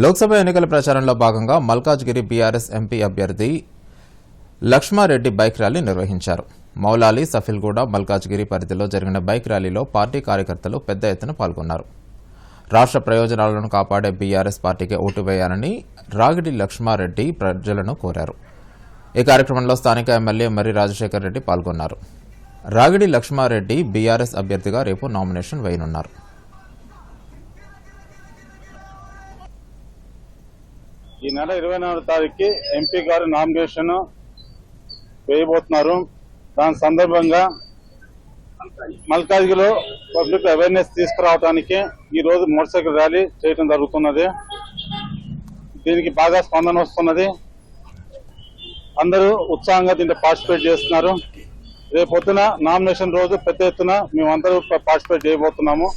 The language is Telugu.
లోక్సభ ఎన్నికల ప్రచారంలో భాగంగా మల్కాజ్గిరి బీఆర్ఎస్ ఎంపీ అభ్యర్థి లక్ష్మారెడ్డి బైక్ ర్యాలీ నిర్వహించారు. మౌలాలి సఫిల్గూడ మల్కాజ్గిరి పరిధిలో జరిగిన బైక్ ర్యాలీలో పార్టీ కార్యకర్తలు పెద్ద ఎత్తున పాల్గొన్నారు. రాష్ట్ర ప్రయోజనాలను కాపాడే బీఆర్ఎస్ పార్టీకి ఓటు వేయాలని రాగిడి లక్ష్మారెడ్డి ప్రజలను కోరారు. ఈ కార్యక్రమంలో స్థానిక ఎమ్మెల్యే మర్రి రాజశేఖర్ రెడ్డి పాల్గొన్నారు. రాగిడి లక్ష్మారెడ్డి బీఆర్ఎస్ అభ్యర్థిగా రేపు నామినేషన్ వేయనున్నారు. ఈ నెల ఇరవై నాలుగు తారీఖుకి ఎంపీ గారు నామినేషన్ వేయబోతున్నారు. దాని సందర్భంగా మల్కాజ్గిలో పబ్లిక్ అవేర్నెస్ తీసుకురావడానికి ఈ రోజు మోటార్ సైకిల్ ర్యాలీ చేయడం జరుగుతున్నది. దీనికి బాగా స్పందన వస్తున్నది. అందరూ ఉత్సాహంగా దీంట్లో పార్టిసిపేట్ చేస్తున్నారు. రేపు పొద్దున నామినేషన్ రోజు పెద్ద ఎత్తున మేమందరూ పార్టిసిపేట్ చేయబోతున్నాము.